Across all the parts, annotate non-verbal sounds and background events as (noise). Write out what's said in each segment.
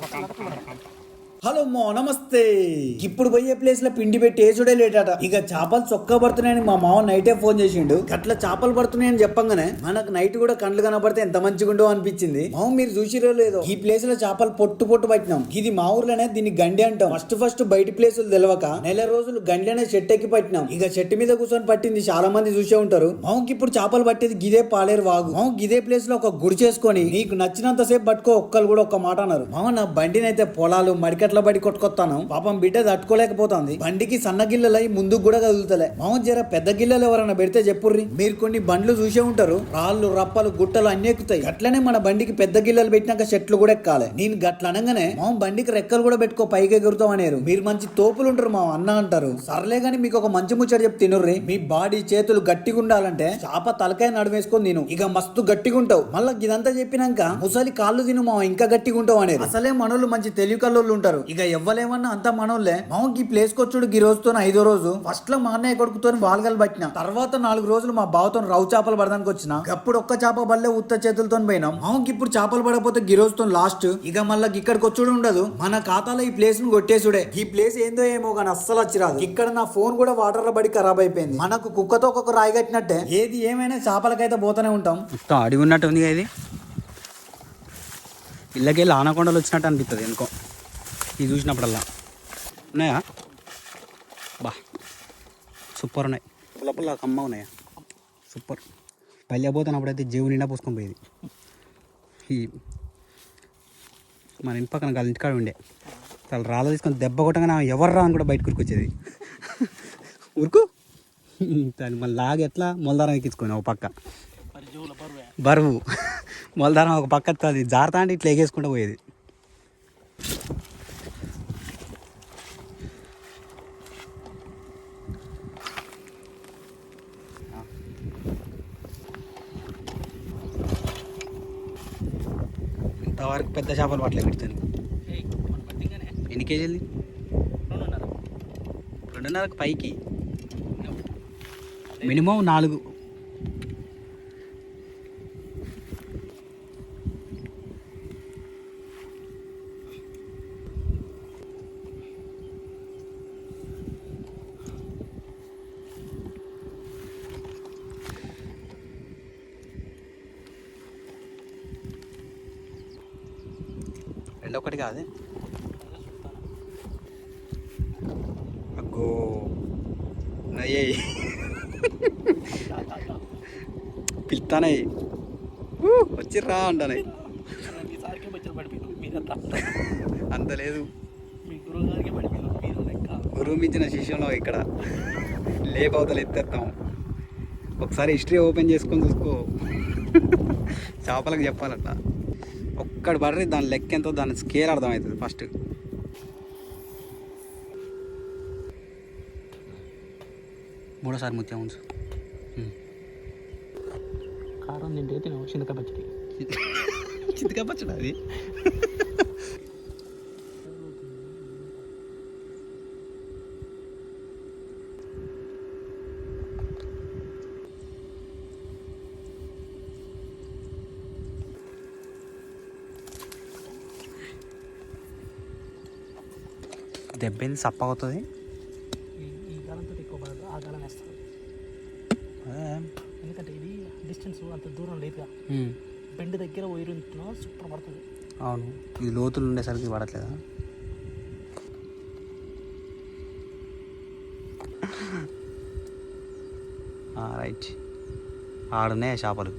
kampung kampung kampung hello మో నమస్తే. ఇప్పుడు పోయే ప్లేస్లో పిండి పెట్టి ఏసుడే లేటట ఇక చేపలు చొక్కా పడుతున్నాయని మా మామ నైటే ఫోన్ చేసిండు. అట్లా చేపలు పడుతున్నాయని చెప్పంగానే మనకు నైట్ కూడా కండ్లు కనపడితే ఎంత మంచిగుండో అనిపించింది. మామ మీరు చూసిరో లేదో? ఈ ప్లేస్లో చేపలు పొట్టు పొట్టు పట్టినాం. ఇది మా ఊర్లోనే దీన్ని గండి అంటాం. ఫస్ట్ ఫస్ట్ బయట ప్లేసులు తెలవక నెల రోజులు గండిలోనే చెట్టు ఎక్కి పట్టినాం. ఇక చెట్టు మీద కూర్చొని పట్టింది చాలా మంది చూసే ఉంటారు. మామకి ఇప్పుడు చేపలు పట్టేది గిదే పాలేరు వాగు. మామ గిదే ప్లేస్లో ఒక గుడి చేసుకొని నీకు నచ్చినంత సేపు పట్టుకో ఒక్కరు కూడా ఒక్క మాట అన్నారు. మామ నా బండినైతే పొలాలు మడికట్ల బడి కొట్టుకొస్తాను పాపం బిడ్డ తట్టుకోలేకపోతుంది. బండికి సన్న గిల్లలై ముందుకు కూడా కదులుతలే. మామూలు జర పెద్ద గిల్లలు ఎవరైనా పెడితే చెప్పుర్రి. మీరు కొన్ని బండ్లు చూసే ఉంటారు. రాళ్ళు రప్పలు గుట్టలు అన్ని ఎక్కుతాయి. అట్లనే మన బండికి పెద్ద గిల్లలు పెట్టినాక చెట్లు కూడా ఎక్కాలి. నేను గట్ల అనగానే మామ బండికి రెక్కలు కూడా పెట్టుకో పైకి ఎగురుతాం అనేరు. మీరు మంచి తోపులు ఉంటారు మా అన్న అంటారు. సర్లే గాని మీకు ఒక మంచి ముచ్చట చెప్తే తినుర్రి. మీ బాడీ చేతులు గట్టిగా ఉండాలంటే చాప తలకాయ నడుమేసుకొని నేను ఇక మస్తు గట్టిగా ఉంటావు. మళ్ళీ ఇదంతా చెప్పినాక ముసలి కాళ్ళు తిను మా ఇంకా గట్టిగా ఉంటావు అనేది అసలే మనోళ్ళు మంచి తెలివి కల్లోళ్ళు ఉంటారు. ఇక ఎవ్వలేమన్నా అంతా మనోళ్ళే. మామకి ఈ ప్లేస్ కొచ్చుడు ఈ రోజుతో ఐదో రోజు. ఫస్ట్లో మా అన్నయ్య కొడుకుతో బాల్గలు పట్టిన. తర్వాత నాలుగు రోజులు మా బావతో రవ్వు చేపలు పడడానికి వచ్చిన. అప్పుడు ఒక్క చేప బల్లే ఉత్త చేతులతో పోయినాం. మామకి ఇప్పుడు చేపలు పడకపోతే ఈ రోజుతో లాస్ట్ ఇక మళ్ళీ ఇక్కడికి వచ్చుడు ఉండదు. మన ఖాతాలో ఈ ప్లేస్ను కొట్టేసుడే. ఈ ప్లేస్ ఏందో ఏమో కానీ అస్సలు వచ్చిరాదు. ఇక్కడ నా ఫోన్ కూడా వాటర్లో పడి ఖరాబ్ అయిపోయింది. మనకు కుక్కతో ఒక్కొక్క రాయి కట్టినట్టే. ఏది ఏమైనా చేపలకైతే పోతూనే ఉంటాం. మొత్తం అడిగి ఉన్నట్టు ఉంది ఇది. ఇళ్ళకెళ్ళి ఆనకొండలు వచ్చినట్టు అనిపిస్తుంది ఎందుకో. ఇది చూసినప్పుడల్లా. ఉన్నాయా? బా సూపర్ ఉన్నాయి. పుల్ల పుల్ల కమ్మ ఉన్నాయా? సూపర్. పల్లె పోతున్నప్పుడైతే జీవు నిండా పూసుకొని పోయేది. ఈ మన ఇంటి పక్కన వాళ్ళ ఇంటికాడ ఉండే. చాలా రాళ్ళు తీసుకొని దెబ్బ కొట్టగానే ఎవరు రా అని కూడా బయటకు ఉరికొచ్చేది. ఉరుకు. దాన్ని మళ్ళీ లాగి ఎట్లా? మొలదారం ఎక్కించుకొని ఒక పక్క. బరువు. మొలదారం ఒక పక్క అది జారుతా అంటే ఇట్లా ఎగేసుకుంటూ పోయేది. ఇంతవరకు పెద్ద చేపలు పట్టలేదు పెడుతుంది ఎన్ని కేజీలు? రెండున్నరకు పైకి. మినిమం నాలుగు. ఒకటి కాదు. అగ్గో నయ్యాయి పిలుతానాయి వచ్చిర్రా అంటానయ్యి అంత లేదు. మీ గురువు మీరు గురువు మించిన శిష్యంలో ఇక్కడ. లేపవతలు ఎత్తేస్తాం ఒకసారి హిస్టరీ ఓపెన్ చేసుకొని చూసుకో. చేపలకు చెప్పాలంట. ఒక్కడు పర్రి దాని లెక్క ఎంతో దాని స్కేల్ అర్థమవుతుంది ఫస్ట్ మూడోసారి ముత్యం ఉంచు. కారం తింటే తిన చింతకాయ పచ్చడి. (laughs) చింతకాయ పచ్చడి అది? దెబ్బేంది? సప్ప అవుతుంది? ఈ కాలంతో ఎక్కువ పడదు. ఆ కాలం వేస్తారు. ఎందుకంటే ఇది డిస్టెన్స్ అంత దూరం లేదుగా. బెండ్ దగ్గర పోయిరుంటున్నా సూపర్ పడుతుంది. అవును. ఇది లోతులు ఉండేసరికి పడట్లేదా? రైట్. ఆడనే చేపలు?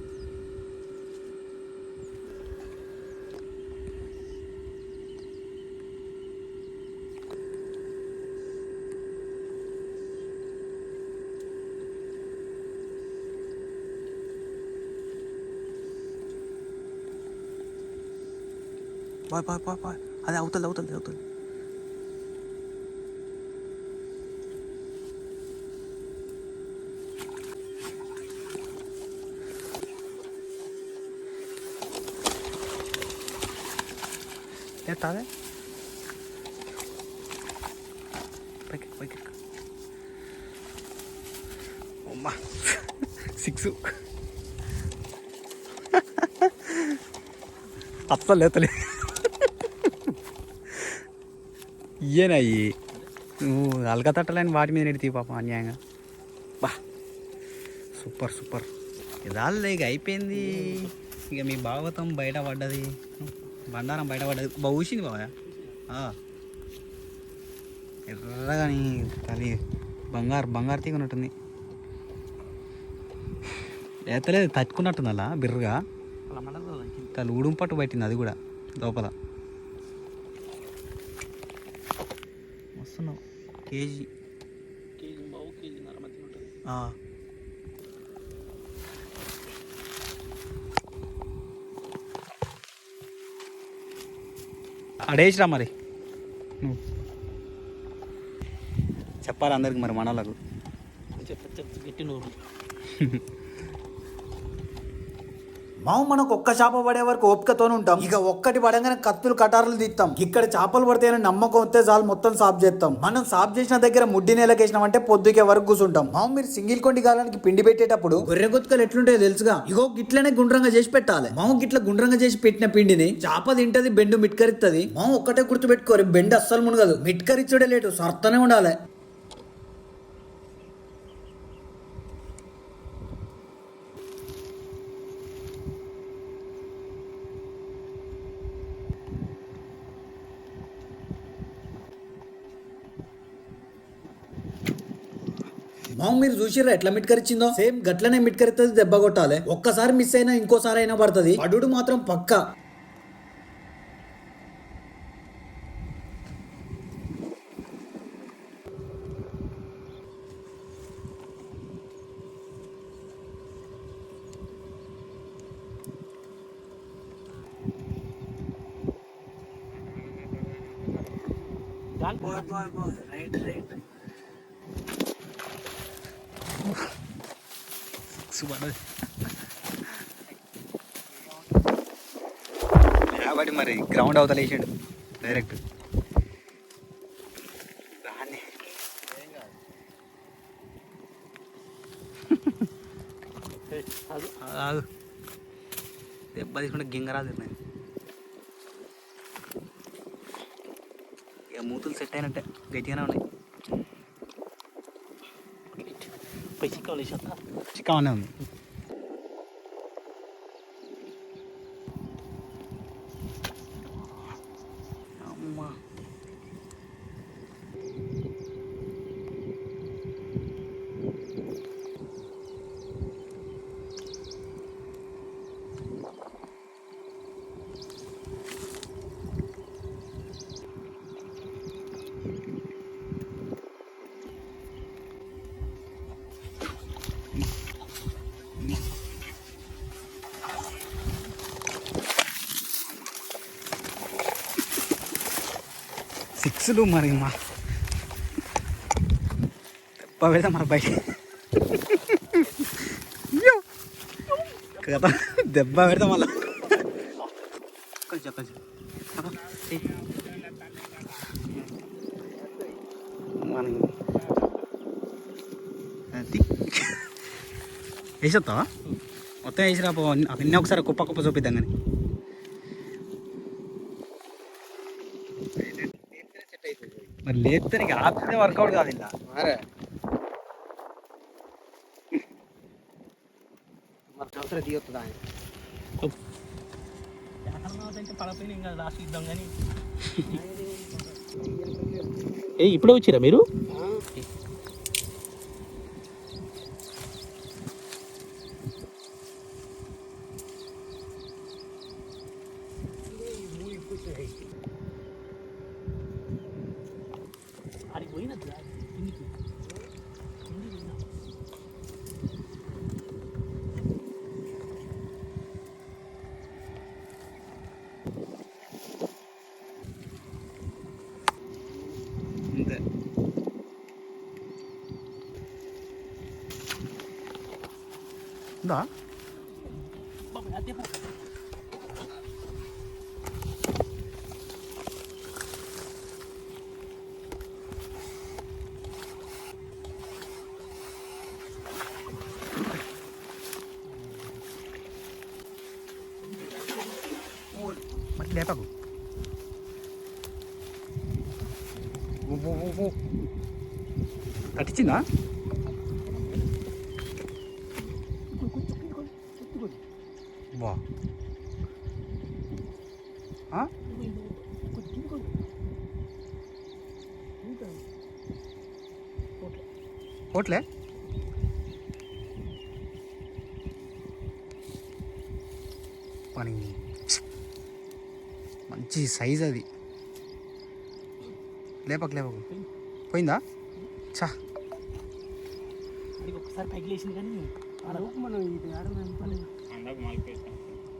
బాయ్ బాయ్ బాయ్ బాయ్ అదే అవుతుంది అవుతుంది అవుతుంది ఎట్టా అదే పైకి పైకి అమ్మా సిక్స్ అస్సలు లేతలే ఇయ్యేనయ్యి. నువ్వు అలకతట్టలేని వాటి మీద నెడితే పాపం అన్యాయంగా. బా. Super super. ఇదాలే ఇక అయిపోయింది. ఇక మీ భాగవతం బయట పడ్డది. బండారం బయట పడ్డది. బాగా ఊసింది బాబా ఎర్రగాని తల్లి బంగారు బంగారు తీగ ఉన్నట్టుంది. లేతలేదు తట్టుకున్నట్టుంది అలా బిర్రగా. అలా మండలం తను ఉడుం పట్టు పట్టింది అది కూడా లోపల. కేజీ. కేజీ బావు కేజీ నర మధ్య ఉంటుంది. అడేసిరా మరి. నువ్వు. చెప్పాలి అందరికి మరి మనలకు చెప్ప చెప్ప గట్టి నూరు. (laughs) మాము మనకు ఒక్క చేప పడే వరకు ఓపికతోనే ఉంటాం. ఇక ఒక్కటి పడంగానే కత్తులు కటారులు తీస్తాం ఇక్కడ చేపలు పడతాయని నమ్మకం వస్తే చాలు మొత్తం సాఫ్ చేస్తాం మనం సాఫ్ చేసిన దగ్గర ముడ్డి నేలకేసినామంటే పొద్దుకే వరకు కూర్చుంటాం. మాము మీరు సింగిల్ కొండి కాలానికి పిండి పెట్టేటప్పుడు గొర్రె గుత్తుకలు ఎట్లుంటాయో తెలుసుగా? ఇగో గిట్లనే గుండ్రంగా చేసి పెట్టాలి. మాము గిట్ల గుండ్రంగా చేసి పెట్టిన పిండిని చేప తింటది బెండు మిట్కరిస్తుంది మాము ఒక్కటే గుర్తు పెట్టుకోరు బెండు అస్సలు మునగదు. మిట్కరిచ్చుడే లేటు సర్తనే ఉండాలి. మామ మీరు చూసిర్రా ఎట్లా మిట్కరిచ్చిందో? సేమ్ గట్లనే మిట్కరిస్తుంది దెబ్బ కొట్టాలి. ఒక్కసారి మిస్ అయినా ఇంకోసారి అయినా పడుతుంది. అడుడు మాత్రం పక్కా. కాబట్టి మరి గ్రౌండ్ అవతల వేసాడు డైరెక్ట్ రాని ఆగు. దెబ్బ తీసుకుంటే గింగరాదు నేను ఇక మూతులు సెట్ అయినట్టే గట్టిగానే ఉన్నాయి. పై చిక్కలు వేసేస్తా చిక్కమనే ఉంది సిక్స్లు మరి మా దెబ్బ పెడతా మన బయట అయ్యో. కదా దెబ్బ పెడతా మళ్ళా కొంచెం కొంచెం అబ్బా, ఏయ్. మనం అది వేసేస్తావా మొత్తం వేసిరా పో అన్నీ ఒకసారి కుప్ప కుప్ప చూపిద్దాం కానీ మరి లేస్తే నీకు ఆపితే వర్కౌట్ కాదు ఇలా మరి. సంవత్సరం దిగుతుందా అంటే పడపోయినా ఇంకా లాస్ట్ ఇద్దాం కానీ ఏ ఇప్పుడే వచ్చిరా మీరు? ఉందా బాబు, అదే పో. మళ్ళీ లేపకు తట్టించిందా బా ఆ? పోట్లే. పని మంచి సైజ్ అది. లేపక లేపకు. పోయిందా? చా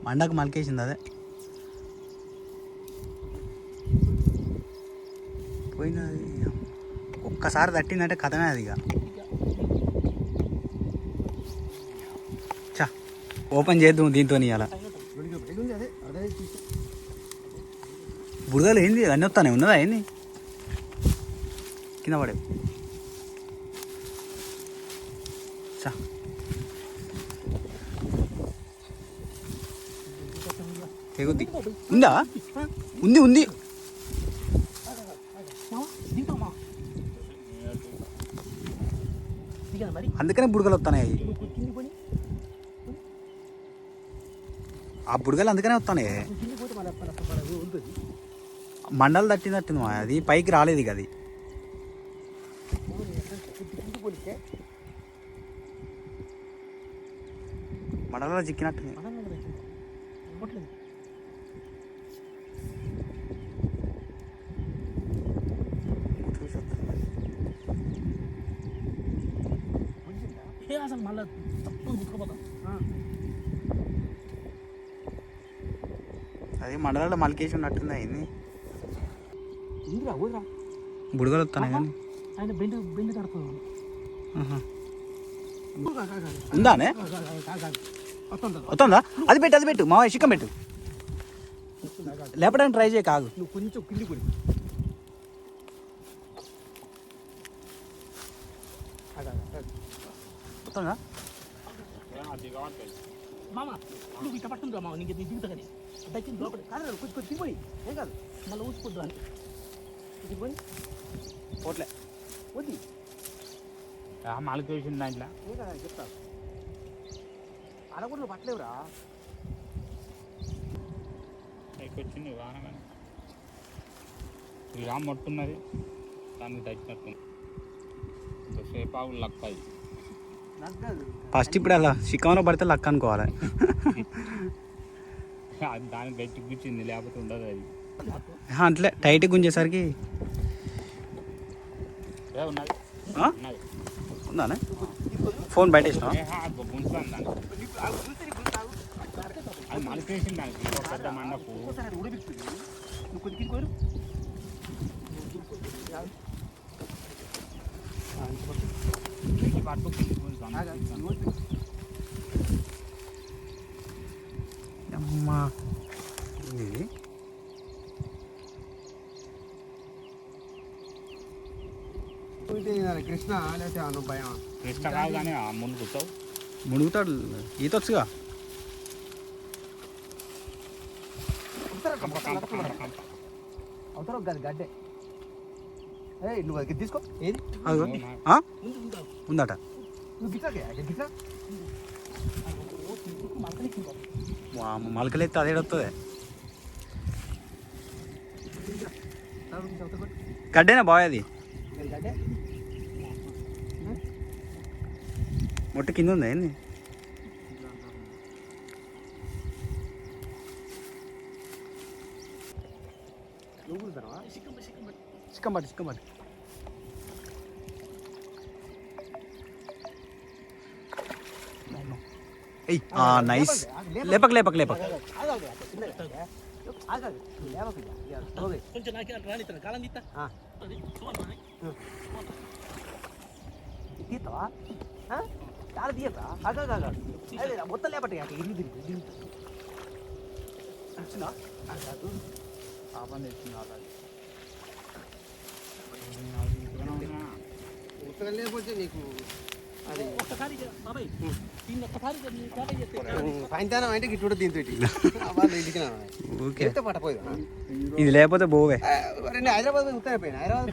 మండకు మలికేసింది అదే. పోయినది ఒక్కసారి తట్టిందంటే కథమే అది ఇక చా ఓపెన్ చేద్దాం దీంతో అలా బుడగలు బురదలు ఏంది? అన్నీ వస్తానే ఉన్నదా ఏంది? కింద పడే. చా తెగుద్ది. ఉందా? ఉంది ఉంది. అందుకనే బుడగలు వస్తున్నాయి అవి నువ్వు కింది పోయి ఆ బుడగలు అందుకనే వస్తానే. ఉంటుంది మండలు తట్టినట్టుంది అది పైకి రాలేదు ఇక అది. కింది పోలిస్తే చిక్కినట్టుంది. ఏ అసలు మళ్ళీ తప్పు గుర్తుకుపోతాం మండలలో మలికేసి ఉన్నట్టుంది అయింది. బుడగలు వస్తున్నాయి కానీ. ఆయన బెండ్ బెండ్ కడుతుంది. ఉందానే? వస్తుంది? అది పెట్టు అది పెట్టు. మా చిక్కం పెట్టు. లేపడానికి ట్రై చేయ కాదు నువ్వు కొంచెం కింది పోయి వస్తుందా? మామ నువ్వు ఇట్ట పట్టుందిరా మామ? నీకు దిగుతా కానీ. దక్కింది లోపల కాదు కొంచెం కొంచెం తిరిగిపోయి ఏం కాదు మళ్ళీ ఊసిపోద్దు అని దిగిపోయి పోట్లే. వద్ది మాలకేసిన దాంట్లో. ఏం కదా చెప్తా. అడగకుండా నువ్వు పట్టలేవురా. వచ్చింది వాన కానీ ఇలా మొట్టున్నది దానికి తగ్గినట్టుంది సేపాకు లక్క అది. ఫస్ట్ ఇప్పుడు అలా చిక్కంలో పడితే లక్ అనుకోవాలి? (laughs) అది దానికి గట్టి కూర్చుంది లేకపోతే ఉండదు అది ఆహా, అట్లే టైట్ గుంజేసరికి ఏ ఉన్నది ఆ? ఉన్నది ఉందానే ఫోన్ బయట వేసినావా? ఏ హా, గుంజుతాను దాన్ని అది మలికేసింది దానికి ఒక పెద్ద మండపు ఒక్కోసారి అది ఉడబిస్తుంది నువ్వు కొంచెం కింది పోయి కింది పట్టు కింది గుంజుతాను. అమ్మా ఇది కృష్ణ లేకపోతే నువ్వు భయం. కృష్ణ కాదు కానీ కూర్చోవు మునుగుతాడు కంప కంప అవతల గది గడ్డే. ఏ నువ్వు అది తీసుకో. ఏది? ఉందట. నువ్వు గిట్లకే గిట్లా మళ్ళీ కింద వామ్మ, మొలకలెత్తి అదే వస్తుంది గడ్డేనా బాయ్ అది? మొట్ట కింద ఉందా ఏంది? చిక్కం పట్టు చిక్కం పట్టు. నైస్ లేపక లేపక లేపక కొంచెం నాకే రాని తన కాలం తీస్తా ఆ. అది చూడండి తీస్తావా చాలా తీయతా అగా మొత్తం లేపట్టు ఇల్లు తిరిగి ఇల్లు వచ్చిందా పాపం తెచ్చింది ఆల్రెడీ. ఉత్తరం లేకపోతే నీకు ఒక్కసారి బాబాయ్ ఇది లేకపోతే పోవే. రెండు హైదరాబాద్ పోయి ఉత్తర పోయినా? హైదరాబాద్?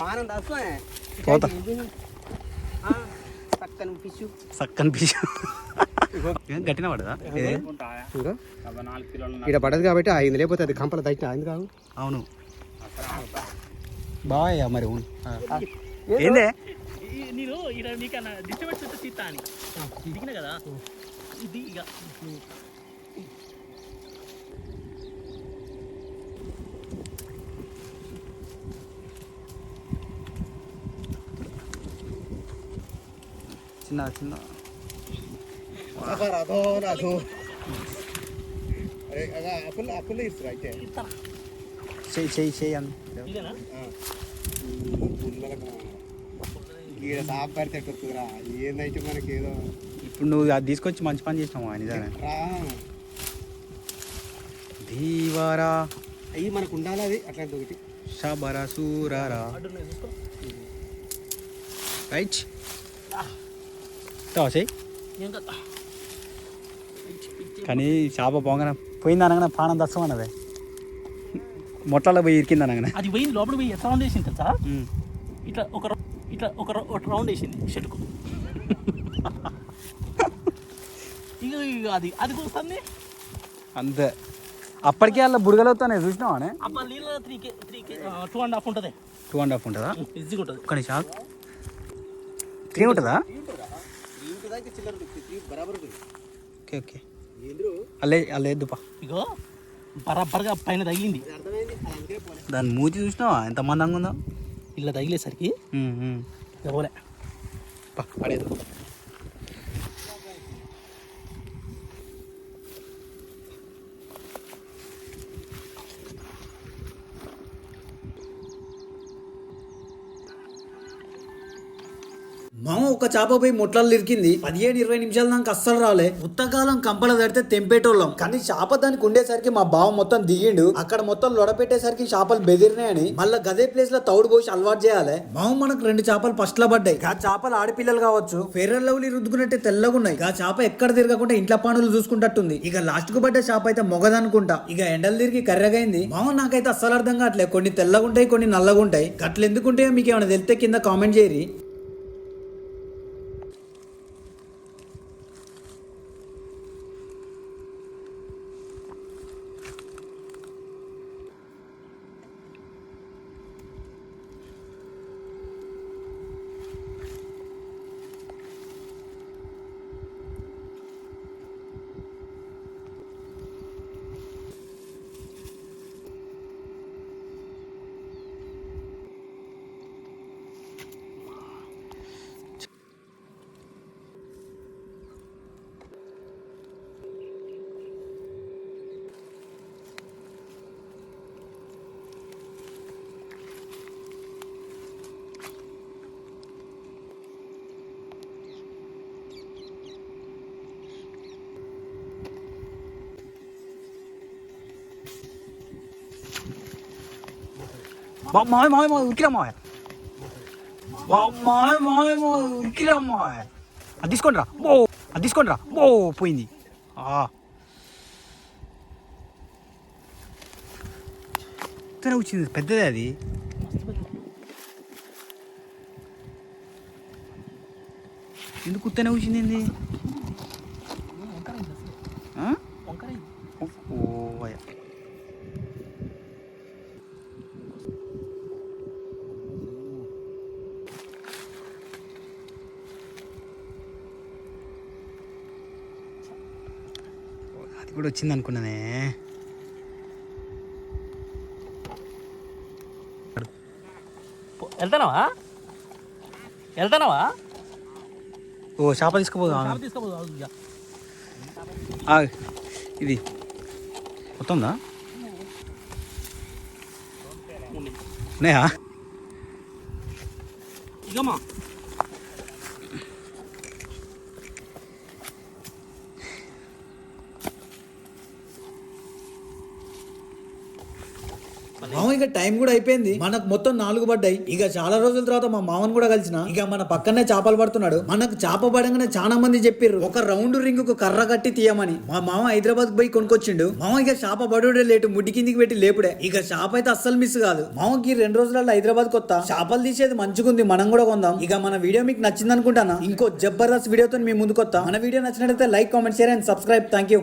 పానం దాసుకో పోతా. చక్కని పిచ్చు చక్కని పిచ్చి గట్టిన పడదా? ఇక్కడ పడదు కాబట్టి అయింది లేకపోతే అది కంపల దచ్చిన అయింది కాదు అవును. బాగా మరి. ఆ. ఏందే? నేను ఇక్కడ నీకన్నా డిస్టర్బెన్స్ ఉంటే తీస్తా అని దిగిన కదా ఇది ఇక చిన్న చిన్న అదో అదో అరే అప్పుల్లో అప్పుల్లో ఇస్తారు అయితే ఇస్తారా చెయ్యి చెయ్యి చెయ్యి అన్న ఇదేనా ఈడ సాఫ్ పెడితే ఎట్టుకురా ఏందైతే మనకి ఏదో ఇప్పుడు నువ్వు అది తీసుకొచ్చి మంచి పని చేసినావు నిజమే రా. దీవారా. అయ్యి మనకు ఉండాలి అది అట్లాంటి ఒకటి. షబర సూరారా. రైట్. కానీ చేప పోగానే పోయింది అనగానే పానం దస్సం అన్నదే మొట్టలో పోయి ఇరికింది అనగానే అది పోయి లోపల పోయి ఎట్లా వేసింది తెలుసా? ఇట్లా ఒక ఇట్లా ఒక ఒక రౌండ్ వేసింది షెట్కు (laughs) ఇక అది అది కూస్తుంది అంతే. అప్పటికే అలా బుడగలు అవుతానే చూసినావానే అబ్బా నీళ్ళ three K three K two and half ఉంటుంది. టూ అండ్ హాఫ్ ఉంటుందా? ఈజీగా ఉంటుంది. ఒక్క నిమిషం త్రీ ఉంటుందా? ఓకే ఓకే అల్లే అల్లే ఎద్దుపా. ఇగో బరాబర్గా పైన తగిలింది. అర్థమైంది అందుకే పోలే దాని మూతి చూసినావా? ఎంత మందంగా ఉందో. ఇలా తగిలేసరికి పోలే పడేదు మామ ఒక చేప పోయి ముట్లలు ఇరికింది పదిహేను ఇరవై నిమిషాలు నాకు అస్సలు రాలే. ఉత్తకాలం కంపల తడితే తెంపేటోళ్ళం. కానీ చేప దానికి ఉండేసరికి మా బావ మొత్తం దిగిండు. అక్కడ మొత్తం లొడపెట్టేసరికి చేపలు బెదిరినాయని మళ్ళీ గదే ప్లేస్లో తౌడు పోసి అలవాటు చేయాలి. మామ మనకు రెండు చేపలు ఫస్ట్లో పడ్డాయి. ఆ చేపలు ఆడపిల్లలు కావచ్చు ఫెయిర్ అండ్ లవ్లీ రుద్దుకున్నట్టే తెల్లగా ఉన్నాయి. ఆ చేప ఎక్కడ తిరగకుండా ఇంట్లో పనులు చూసుకుంటట్టుంది. ఇక లాస్ట్కు పడ్డ చేప అయితే మొగదనుకుంటా. ఇక ఎండలు తిరిగి కర్రగైంది. మామ నాకైతే అస్సలు అర్థం కావట్లే కొన్ని తెల్లగా ఉంటాయి కొన్ని నల్లగా ఉంటాయి గట్ల ఎందుకుంటాయో మీకు ఏమైనా తెలితే కింద కామెంట్ చేయరి మాయ మాయ మాయ ఉరికిరా మాయ మాయ మాయ మాయ ఉరికిరా మాయ అది తీసుకోండి రా ఓ అది తీసుకోండి రా ఓ పోయింది ఆ. వచ్చింది పెద్దదే అది ఎందుకు కుత్తనే వచ్చింది ఏంది? ఆ? వంకర ఇది. ఓ అయ్యా అది కూడా వచ్చింది అనుకున్నానే వెళ్తానావా? వెళ్తానావా? ఓ చేప తీసుకుపోదా. ఇది. మొత్తందా ఉన్నాయా? ఇగమ్మా ఇక టైం కూడా అయిపోయింది. మనకు మొత్తం నాలుగు పడ్డాయి. ఇక చాలా రోజుల తర్వాత మా మామని కూడా కలిసిన. ఇక మన పక్కనే చేపలు పడుతున్నాడు. మనకు చేప పడంగానే చాలా మంది చెప్పారు ఒక రౌండ్ రింగ్కు కర్ర కట్టి తీయమని. మా మామ హైదరాబాద్ పోయి కొనుక్కొచ్చిండు. మామ ఇక చేప పడుడే లేటు ముడ్డి కిందికి పెట్టి లేపుడే. ఇక చేప అయితే అస్సలు మిస్ కాదు. మామకి రెండు రోజులలో హైదరాబాద్ కొత్త. చేపలు తీసేది మంచిగుంది మనం కూడా కొందాం. ఇక మన వీడియో మీకు నచ్చింది అనుకుంటానా ఇంకో జబర్దస్త్ వీడియోతో మీ ముందుకొత్తా. మన వీడియో నచ్చినట్లయితే like comment share and subscribe. Thank you